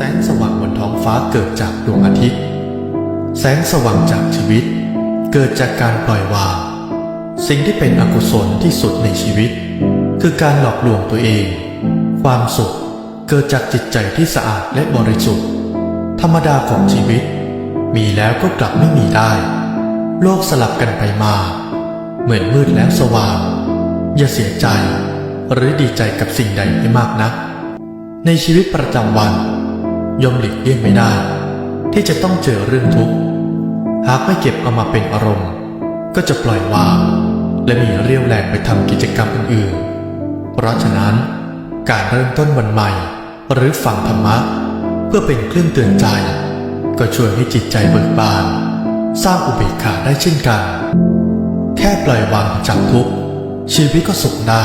แสงสว่างบนท้องฟ้าเกิดจากดวงอาทิตย์ แสงสว่างจากชีวิต เกิดจากการปล่อยวาง สิ่งที่เป็นอกุศลที่สุดในชีวิต คือการหลอกลวงตัวเอง ความสุขเกิดจากจิตใจที่สะอาดและบริสุทธิ์ ธรรมดาของชีวิต มีแล้วก็กลับไม่มีได้ โลกสลับกันไปมา เหมือนมืดแล้วสว่าง อย่าเสียใจ หรือดีใจกับสิ่งใดให้มากนักในชีวิตประจำวัน ย่อมหลีกเลี่ยงไม่ได้ ที่จะต้องเจอเรื่องทุกข์หากไม่เก็บเอามาเป็นอารมณ์ ก็จะปล่อยวาง และมีเรี่ยวแรงไปทำกิจกรรมอื่นๆ เพราะฉะนั้น การเริ่มต้นวันใหม่ หรือฟังธรรมะ เพื่อเป็นเครื่องเตือนใจ ก็ช่วยให้จิตใจเบิกบาน สร้างอุเบกขาได้เช่นกัน แค่ปล่อยวางจากทุกข์ชีวิตก็สุขได้